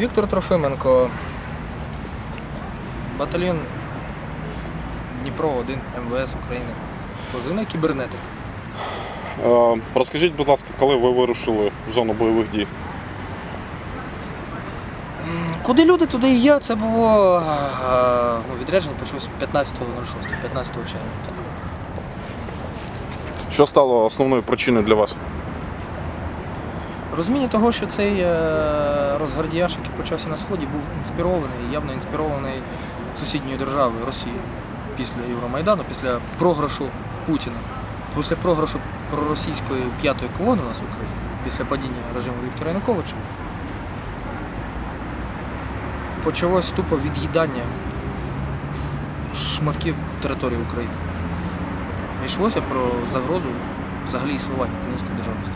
Віктор Трофименко, батальйон Дніпро 1 МВС України. Позивний кібернетик. Е, Розкажіть, будь ласка, коли ви вирушили в зону бойових дій? Куди люди, туди і я. Це було е, ну, відрядження почалось 15.06, 15 червня. Що стало основною причиною для вас? Розуміння того, що цей е, розгардіяш, який почався на сході, був інспірований, явно інспірований сусідньою державою Росією після Євромайдану, після програшу Путіна, після програшу проросійської п'ятої колони у нас в Україні, після падіння режиму Віктора Януковича. Почалось тупо від'їдання шматків території України. Йшлося про загрозу взагалі існування української державності.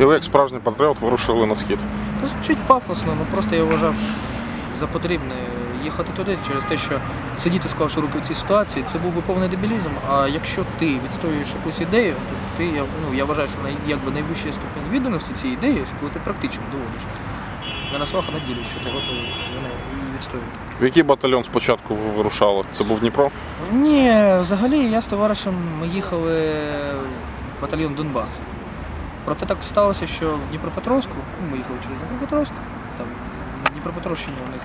І ви, як справжній патріот, вирушили на схід. Ну, Звучить пафосно, ну просто я вважав за потрібне їхати туди через те, що сидіти, склавши руки в цій ситуації, це був би повний дебілізм. А якщо ти відстоюєш якусь ідею, то ти я, ну, я вважаю, що най, якби найвищий ступінь відданості цієї ідеї, що коли ти практично доводиш. Не на словах, а на ділі, що ти готовий за нею відстоювати. В який батальйон спочатку ви вирушали? Це був Дніпро? Ні, взагалі я з товаришем ми їхали в батальйон Донбас. Проте так сталося, що в Дніпропетровську, ну, ми їхали через Дніпропетровськ, там на Дніпропетровщині у них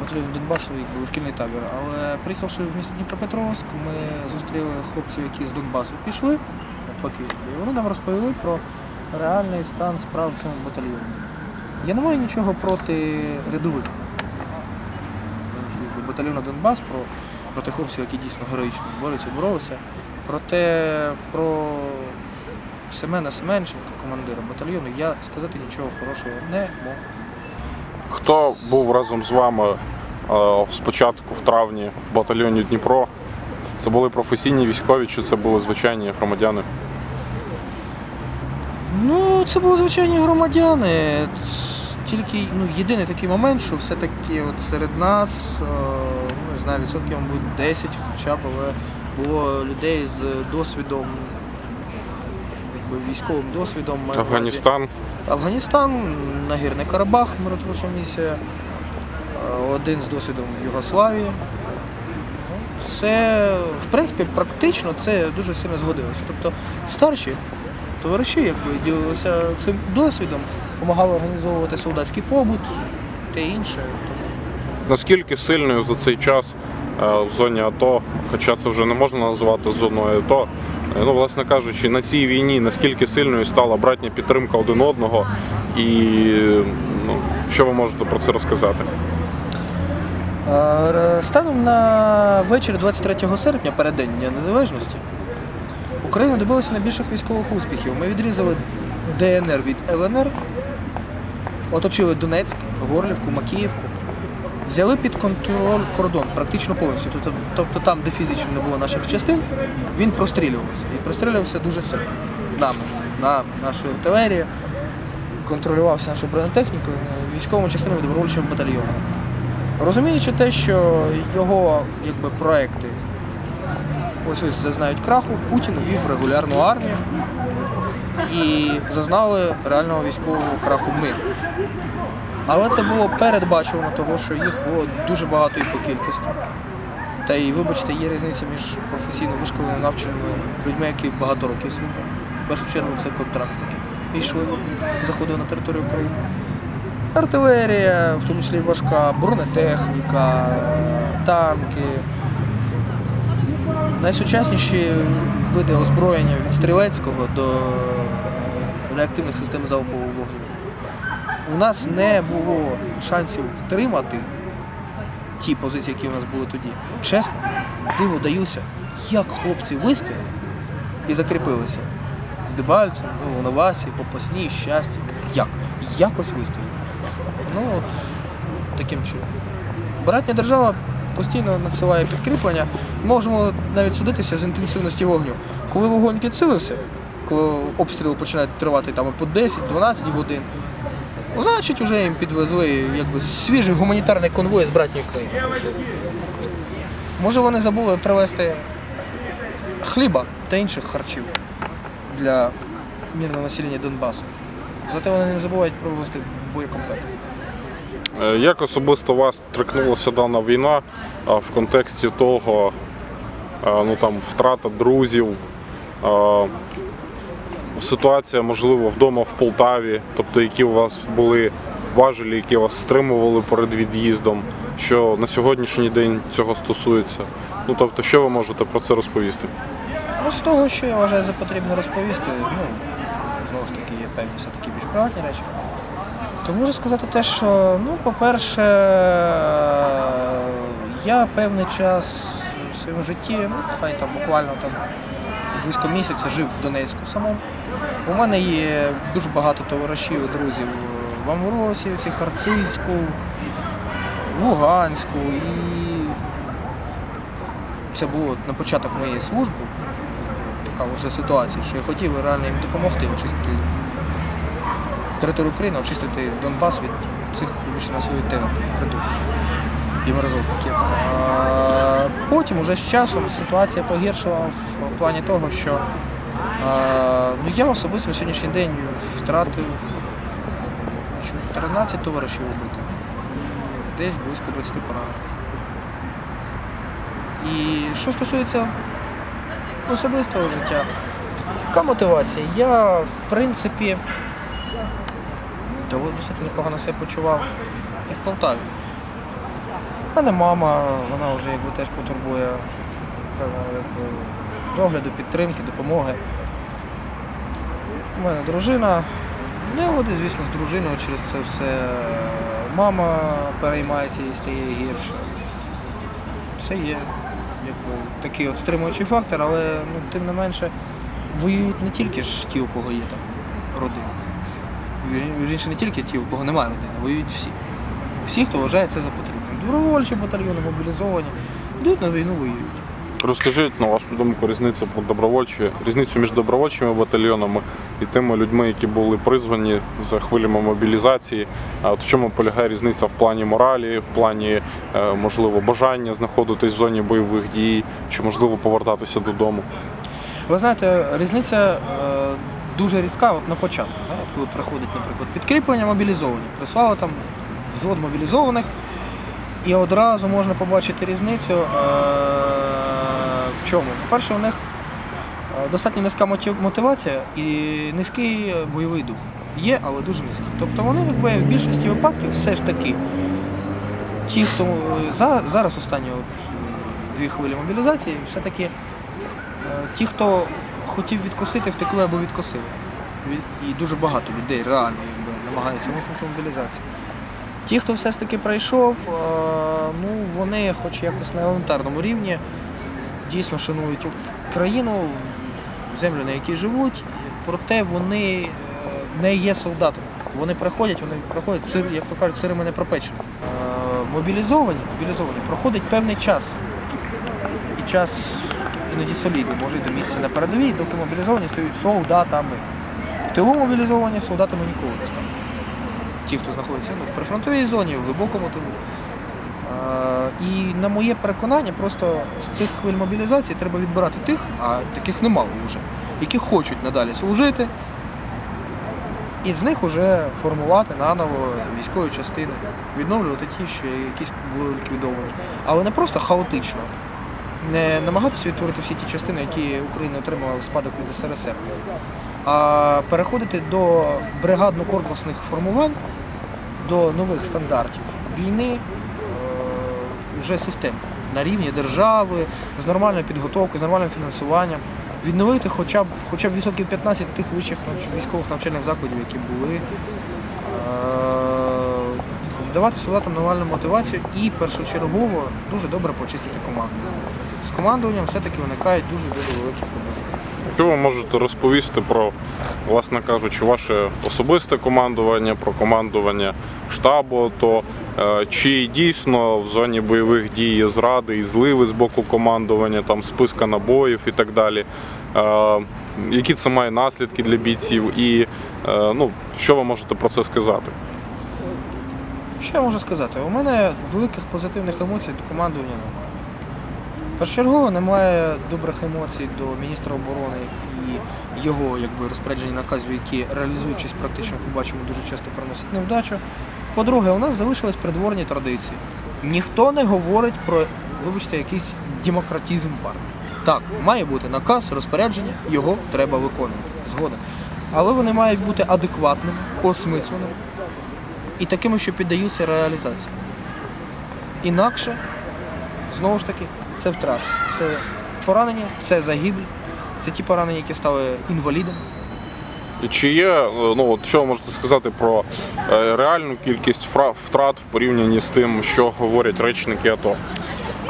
батальйон Донбасу був шкільний табір. Але приїхавши в місто Дніпропетровськ, ми зустріли хлопців, які з Донбасу пішли, навпаки, і вони нам розповіли про реальний стан справ в цьому батальйоні. Я не маю нічого проти рядових батальйону Донбас, про, проти хлопців, які дійсно героїчно борються, боролися. Проте про Семена Семенченка, командира батальйону, я сказати нічого хорошого не можу. Хто був разом з вами е, спочатку в травні в батальйоні Дніпро? Це були професійні військові чи це були звичайні громадяни? Ну, це були звичайні громадяни. Тільки ну, єдиний такий момент, що все-таки от серед нас, е, ну, не знаю, відсотків, мабуть, 10 хоча б, але було людей з досвідом, якби військовим досвідом. маю на увазі. Афганістан. Афганістан, Нагірний Карабах, миротворча місія, е, один з досвідом в Югославії. Це, в принципі, практично це дуже сильно згодилося. Тобто старші товариші якби, ділилися цим досвідом, допомагали організовувати солдатський побут та інше. Наскільки сильною за цей час е, в зоні АТО, хоча це вже не можна називати зоною АТО, ну, власне кажучи, на цій війні наскільки сильною стала братня підтримка один одного, і ну, що ви можете про це розказати? Е, Станом на вечір 23 серпня, переддень Дня Незалежності, Україна добилася найбільших військових успіхів. Ми відрізали ДНР від ЛНР, оточили Донецьк, Горлівку, Макіївку, взяли під контроль кордон практично повністю. Тобто, тобто там, де фізично не було наших частин, він прострілювався. І прострілювався дуже сильно. Нами, нами, нашою артилерією, контролювався нашою бронетехнікою, військовими частинами добровольчим батальйоном. Розуміючи те, що його якби, проекти ось ось зазнають краху, Путін ввів регулярну армію і зазнали реального військового краху ми. Але це було передбачувано того, що їх було дуже багато і по кількості. Та й, вибачте, є різниця між професійно вишколеними навченими людьми, які багато років служать. В першу чергу це контрактники. І йшли, заходили на територію України. Артилерія, в тому числі важка, бронетехніка, танки. Найсучасніші види озброєння від стрілецького до реактивних систем залпового вогню. У нас не було шансів втримати ті позиції, які у нас були тоді. Чесно, диво даюся, як хлопці вистояли і закріпилися. В Дебальцевому, ну, в Новасі, Попасні, щастя. Як? Якось вистояли. Ну от таким чином. Братня держава постійно надсилає підкріплення. Можемо навіть судитися з інтенсивності вогню. Коли вогонь підсилився, коли обстріли починають тривати там по 10-12 годин, ну, значить вже їм підвезли якби свіжий гуманітарний конвой з братньої країни. Може вони забули привезти хліба та інших харчів для мирного населення Донбасу. Зате вони не забувають привезти боєкомплект. Е, Як особисто вас торкнулася дана війна в контексті того, е, ну там втрата друзів, е, ситуація, можливо, вдома в Полтаві, тобто які у вас були важелі, які вас стримували перед від'їздом, що на сьогоднішній день цього стосується. Ну тобто, що ви можете про це розповісти? Ну, з того, що я вважаю за потрібне розповісти, ну, знову ж таки, є певні все-таки більш приватні речі. То можу сказати те, що, ну, по-перше, я певний час в своєму житті, ну, хай там буквально там близько місяця жив в Донецьку самому. У мене є дуже багато товаришів друзів в Амвросівці, Харцизьку, Луганську. І це було на початок моєї служби, така вже ситуація, що я хотів реально їм допомогти очистити територію України, очистити Донбас від цих вибачте на свою продуктів і. Потім уже з часом ситуація погіршила в плані того, що ну, я особисто на сьогоднішній день втратив 14 товаришів убитих, десь близько 20 поранених. І що стосується особистого життя, яка мотивація? Я, в принципі, доволі непогано себе почував і в Полтаві. У мене мама, вона вже якби теж потурбує якби, догляду, підтримки, допомоги. У мене дружина. Не води, звісно, з дружиною через це все. Мама переймається і стає гірше. Це є якби, такий от стримуючий фактор, але ну, тим не менше воюють не тільки ж ті, у кого є там родина. Вірніше, не тільки ті, у кого немає родини, воюють всі. Всі, хто вважає це за потрібне. Добровольчі батальйони, мобілізовані, йдуть на війну, воюють. Розкажіть на вашу думку різницю по добровольчі, різницю між добровольчими батальйонами і тими людьми, які були призвані за хвилями мобілізації. А от в чому полягає різниця в плані моралі, в плані е, можливо бажання знаходитись в зоні бойових дій, чи можливо повертатися додому? Ви знаєте, різниця е, дуже різка от на початку, коли приходить, наприклад, підкріплення мобілізовані. Прислали там взвод мобілізованих, і одразу можна побачити різницю е, в чому. По-перше, у них е, достатньо низька мотивація і низький е, бойовий дух. Є, але дуже низький. Тобто вони якби в більшості випадків все ж таки ті, хто зараз останні от, дві хвилі мобілізації, все-таки Ті, хто хотів відкосити, втекли або відкосили. І дуже багато людей реально якби, намагаються уникнути мобілізації. Ті, хто все ж таки пройшов, е, ну, вони хоч якось на елементарному рівні дійсно шанують країну, землю, на якій живуть, проте вони е, не є солдатами. Вони приходять, вони проходять, як то кажуть, сирими не пропечені. Е, Мобілізовані, мобілізовані проходить певний час. І час іноді солідний, може й до місця на передовій, доки мобілізовані стають солдатами. В тилу мобілізовані солдатами ніколи не стануть. Ті, хто знаходиться ну, в прифронтовій зоні, в глибокому тилу. І на моє переконання, просто з цих хвиль мобілізації треба відбирати тих, а таких немало вже, які хочуть надалі служити, і з них вже формувати наново військові частини, відновлювати ті, що якісь були ліквідовані. Але не просто хаотично, не намагатися відтворити всі ті частини, які Україна отримала в спадок від СРСР, а переходити до бригадно-корпусних формувань, до нових стандартів війни е, вже систем на рівні держави, з нормальною підготовкою, з нормальним фінансуванням. Відновити хоча б хоча б відсотків 15 тих вищих військових навчальних закладів, які були. Е, Давати солдатам нормальну мотивацію і першочергово дуже добре почистити команду. З командуванням все-таки виникають дуже-дуже великі проблеми. Що ви можете розповісти про, власне кажучи, ваше особисте командування, про командування штабу, то е, чи дійсно в зоні бойових дій є зради і зливи з боку командування, там списка набоїв і так далі? Е, Які це має наслідки для бійців, і е, ну, що ви можете про це сказати? Що я можу сказати? У мене великих позитивних емоцій до командування немає. Першочергово немає добрих емоцій до міністра оборони і його якби, розпоряджені наказів, які реалізуючись практично, як ми дуже часто приносять невдачу. По-друге, у нас залишились придворні традиції. Ніхто не говорить про, вибачте, якийсь демократизм в. Так, має бути наказ, розпорядження, його треба виконувати. Згоден. Але вони мають бути адекватними, осмисленими і такими, що піддаються реалізації. Інакше, знову ж таки, це втрата. Це поранення, це загибель, це ті поранення, які стали інвалідами. Чи є, е, ну от що ви можете сказати про е, реальну кількість втрат в порівнянні з тим, що говорять речники АТО?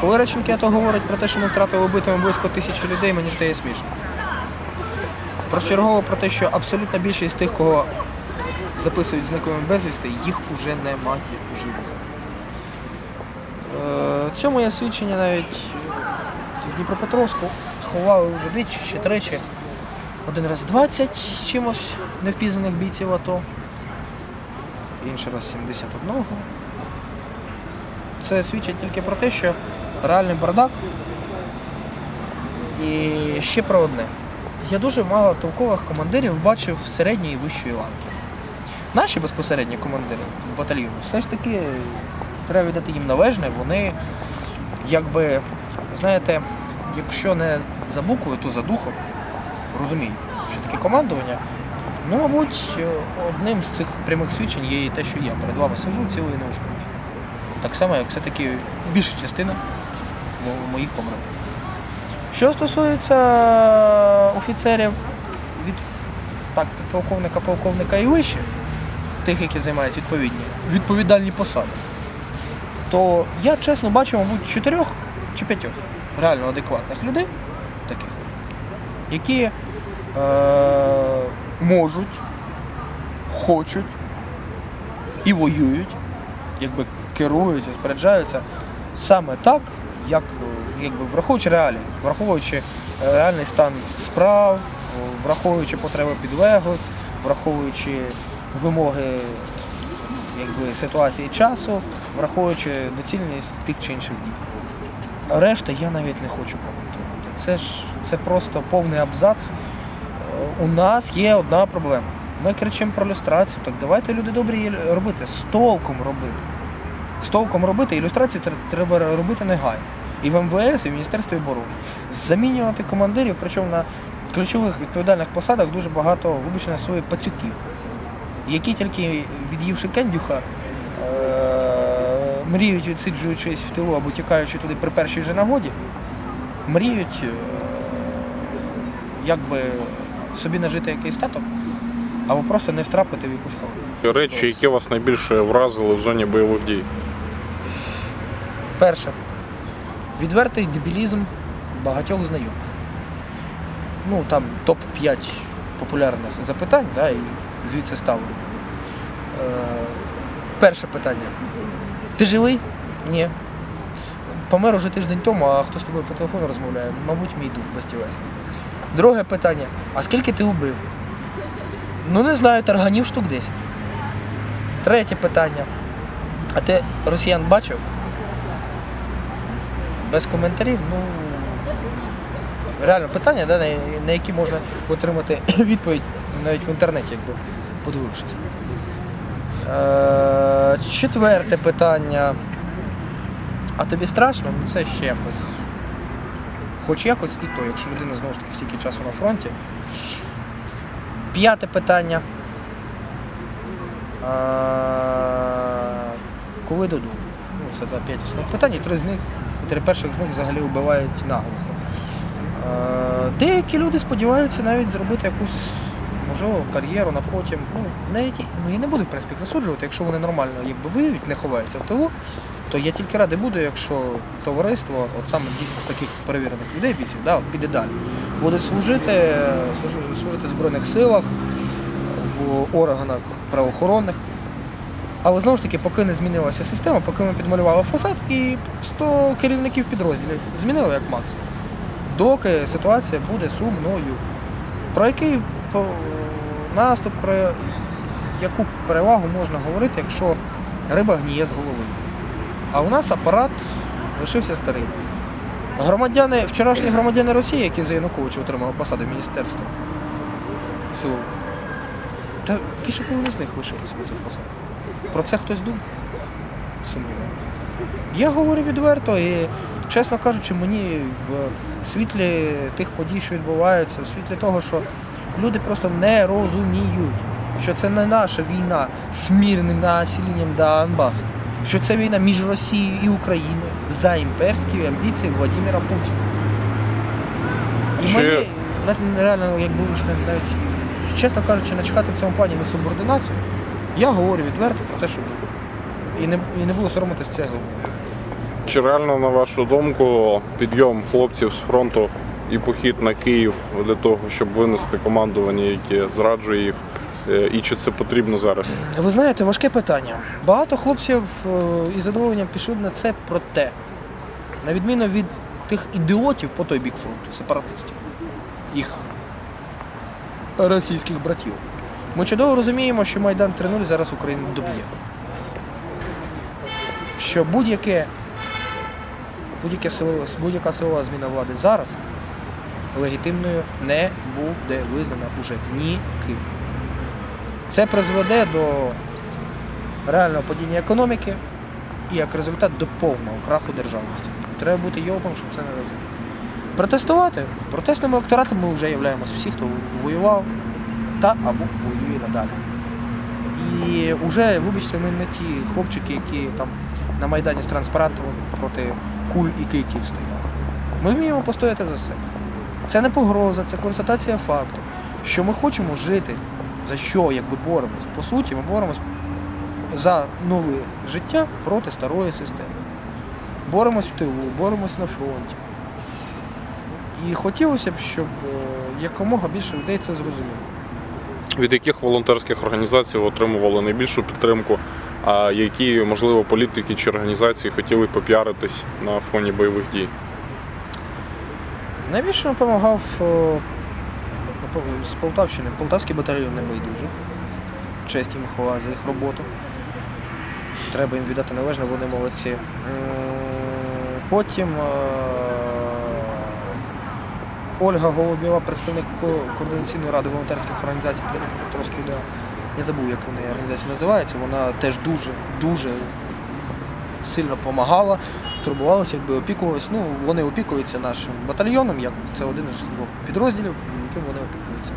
Коли речники АТО говорять про те, що ми втратили убитими близько тисячі людей, мені стає смішно. Прочергово про те, що абсолютна більшість тих, кого записують зниклими безвісти, їх уже немає в живих. Е, Цьому є свідчення навіть в Дніпропетровську. Ховали вже двічі чи тричі. Один раз 20 чимось невпізнаних бійців АТО, інший раз 71. Це свідчить тільки про те, що реальний бардак. І ще про одне. Я дуже мало толкових командирів бачив середньої і вищої ланки. Наші безпосередні командири батальйону все ж таки треба віддати їм належне, вони якби, знаєте, якщо не за буквою, то за духом розуміють, що таке командування. Ну, мабуть, одним з цих прямих свідчень є і те, що я перед вами сижу цілий не. Так само, як все-таки більша частина моїх побратимів. Що стосується офіцерів від так, підполковника, полковника і вище, тих, які займають відповідні, відповідальні посади, то я чесно бачу, мабуть, чотирьох чи п'ятьох реально адекватних людей, таких, які е- можуть, хочуть і воюють, якби керують, розпоряджаються саме так, як якби враховуючи реалії, враховуючи е, реальний стан справ, враховуючи потреби підлеглих, враховуючи вимоги якби, ситуації часу, враховуючи доцільність тих чи інших дій. Решта я навіть не хочу коментувати. Це ж це просто повний абзац. Е, У нас є одна проблема. Ми кричимо про люстрацію, так давайте люди добрі її робити, з толком робити. З толком робити, ілюстрацію треба робити негайно. І в МВС, і в Міністерстві оборони. Замінювати командирів, причому на ключових відповідальних посадах дуже багато вибачте на свої пацюків, які тільки від'ївши кендюха, е- мріють, відсиджуючись в тилу або тікаючи туди при першій же нагоді, мріють е- якби собі нажити якийсь статок, або просто не втрапити в якусь халепу. Речі, які вас найбільше вразили в зоні бойових дій? Перше. Відвертий дебілізм багатьох знайомих. Ну, там топ-5 популярних запитань, да, і звідси ставлення. Перше питання. Ти живий? Ні. Помер уже тиждень тому, а хто з тобою по телефону розмовляє? Мабуть, мій дух безтілесний. Друге питання. А скільки ти убив? Ну не знаю, тарганів штук 10. Третє питання. А ти росіян бачив? Без коментарів, ну реально питання, да, на, які можна отримати відповідь навіть в інтернеті, якби подивившись. Е, четверте питання. А тобі страшно? Ну це ще якось. Хоч якось і то, якщо людина знову ж таки стільки часу на фронті. П'яте питання. Е, коли додому? Ну, це да, п'ять основних питань, і три з них, три перших з них взагалі вбивають наглухо. Е, Деякі люди сподіваються навіть зробити якусь, можливо, кар'єру на потім. Ну, навіть, ну, я не буду, в принципі, засуджувати, якщо вони нормально якби воюють, не ховаються в тилу, то я тільки радий буду, якщо товариство, от саме дійсно з таких перевірених людей, бійців, да, от піде далі. Будуть служити, служити в Збройних силах, в органах правоохоронних. Але знову ж таки, поки не змінилася система, поки ми підмалювали фасад і 100 керівників підрозділів змінили як максимум. Доки ситуація буде сумною. Про який наступ, про яку перевагу можна говорити, якщо риба гніє з голови. А у нас апарат лишився старий. Громадяни, вчорашні громадяни Росії, які за Януковича отримали посади в міністерствах силових, та більше половини з них лишилися на цих посадах. Про це хтось думав? Сумніваюся. Я говорю відверто і, чесно кажучи, мені в світлі тих подій, що відбуваються, в світлі того, що люди просто не розуміють, що це не наша війна з мирним населенням Донбасу, що це війна між Росією і Україною за імперські амбіції Владимира Путіна. І Чи- мені реально, якби навіть, чесно кажучи, начхати в цьому плані на субординацію, я говорю відверто про те, що думаю. І не, і не буду соромитись цього. Чи реально, на вашу думку, підйом хлопців з фронту і похід на Київ для того, щоб винести командування, яке зраджує їх, е, і чи це потрібно зараз? Ви знаєте, важке питання. Багато хлопців е, із задоволенням пішли на це проте, на відміну від тих ідіотів по той бік фронту, сепаратистів, їх російських братів. Ми чудово розуміємо, що Майдан 3.0 зараз Україну доб'є. Що будь-яке, будь-яке сила- будь-яка силова зміна влади зараз легітимною не буде визнана уже ніким. Це призведе до реального падіння економіки і як результат до повного краху державності. Треба бути йопом, щоб це не розуміти. Протестувати протестним електоратом ми вже являємося всі, хто воював та або воює надалі. І вже, вибачте, ми не ті хлопчики, які там на Майдані з транспарантом проти куль і кийків стояли. Ми вміємо постояти за себе. Це не погроза, це констатація факту, що ми хочемо жити, за що якби боремось. По суті, ми боремось за нове життя проти старої системи. Боремось в тилу, боремось на фронті. І хотілося б, щоб е, якомога більше людей це зрозуміло. Від яких волонтерських організацій отримували найбільшу підтримку? А які, можливо, політики чи організації хотіли попіаритись на фоні бойових дій? Найбільше допомагав е, з Полтавщини, Полтавський батальйон небайдужих. Честь їм хвала за їх роботу. Треба їм віддати належне, вони молодці. Потім е, Ольга Голубєва, представник координаційної ради волонтерських організацій Дніпропетровської ОДА. Я забув, як вони організація називається. Вона теж дуже, дуже сильно допомагала, турбувалася, якби опікувалась. Ну, вони опікуються нашим батальйоном, як це один з підрозділів, яким вони опікуються.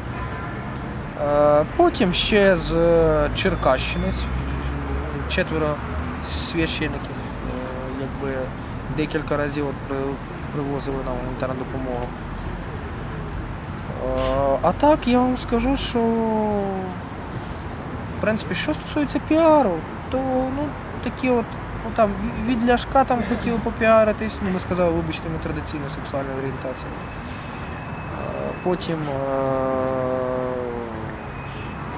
Е, Потім ще з е, Черкащини четверо священників, е, якби декілька разів от привозили нам гуманітарну допомогу. А так я вам скажу, що в принципі, що стосується піару, то ну, такі от, ну там від ляшка там хотіли попіаритись, ну ми сказали, вибачте, ми традиційна сексуальна орієнтація. Потім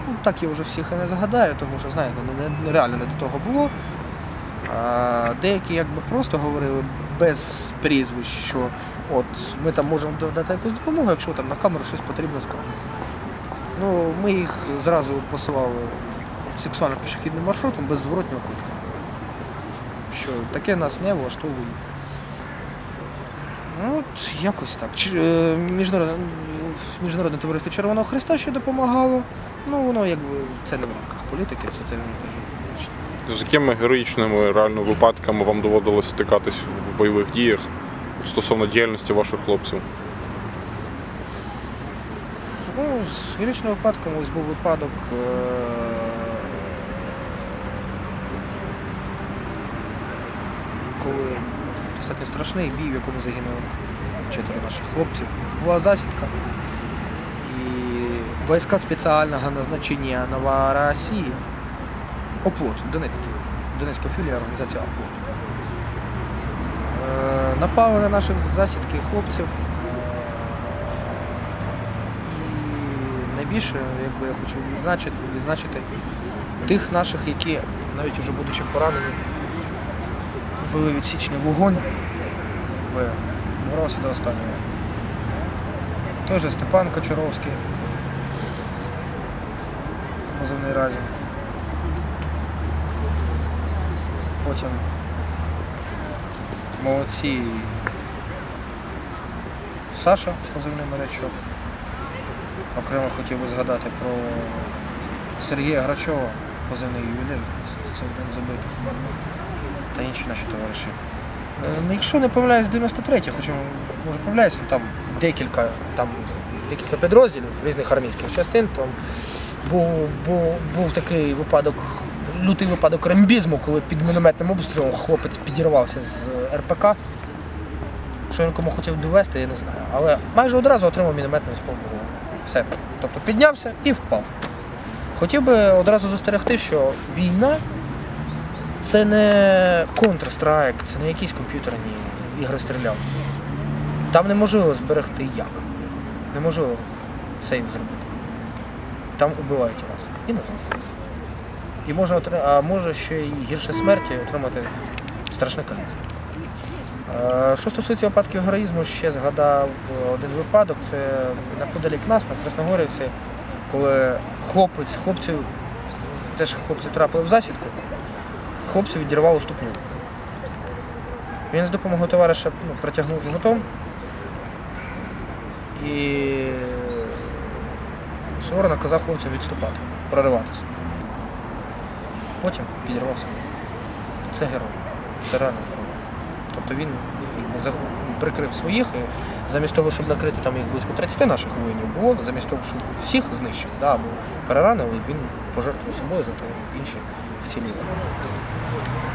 ну, так я вже всіх і не згадаю, тому що, знаєте, реально не до того було. Деякі якби просто говорили без прізвищ, що от ми там можемо додати якусь допомогу, якщо там на камеру щось потрібно скажете. Ну, ми їх зразу посилали сексуально-пішохідним маршрутом без зворотнього квитка. Що таке нас не влаштовує. Ну, от якось так. Чи- е, Міжнародне, міжнародне товариство Червоного Христа ще допомагало. Ну, воно якби це не в рамках політики, це теж більше. З якими героїчними реально випадками вам доводилось стикатись в бойових діях стосовно діяльності ваших хлопців? Ну, з гіричним випадком ось був випадок. е, Коли достатньо страшний бій, в якому загинули четверо наших хлопців. Була засідка. І війська спеціального назначення Новоросії, Оплот, Донецький, Донецька філія організації Оплот. Е, Напали на наші засідки хлопців. е, І найбільше, якби я хочу відзначити, відзначити тих наших, які, навіть уже будучи поранені, вели відсічний вогонь, боровся до останнього. Же Степан Кочаровський, позивний разі. Потім молодці Саша, позивний морячок. Окремо хотів би згадати про Сергія Грачова, позивний ювелір, це один з убитих, та інші наші товариші. Е, ну, Якщо не помиляюсь, 93 хоча може помиляюсь, ну, там декілька, там декілька підрозділів різних армійських частин. Там був, був, був такий випадок, лютий випадок рембізму, коли під мінометним обстрілом хлопець підірвався з РПК. Що він кому хотів довести, я не знаю. Але майже одразу отримав мінометний спал голову. Все. Тобто піднявся і впав. Хотів би одразу застерегти, що війна це не Counter-Strike, це не якісь комп'ютерні ігри стрілянки. Там неможливо зберегти як. Неможливо сейв зробити. Там убивають вас. І назавжди. І можна а може ще й гірше смерті отримати страшне каліцтво. Е, Що стосується випадків героїзму, ще згадав один випадок. Це неподалік нас, на Красногорівці, коли хлопець, хлопців, теж хлопці трапили в засідку, хлопцю відірвало ступню. Він з допомогою товариша ну, притягнув жгутом і суворо наказав хлопцям відступати, прориватися. Потім підірвався. Це герой. Це реально герой. Тобто він прикрив своїх і замість того, щоб накрити там їх близько 30 наших воїнів було, замість того, щоб всіх знищити, да, або переранили, він пожертвував собою, зато інші 趣味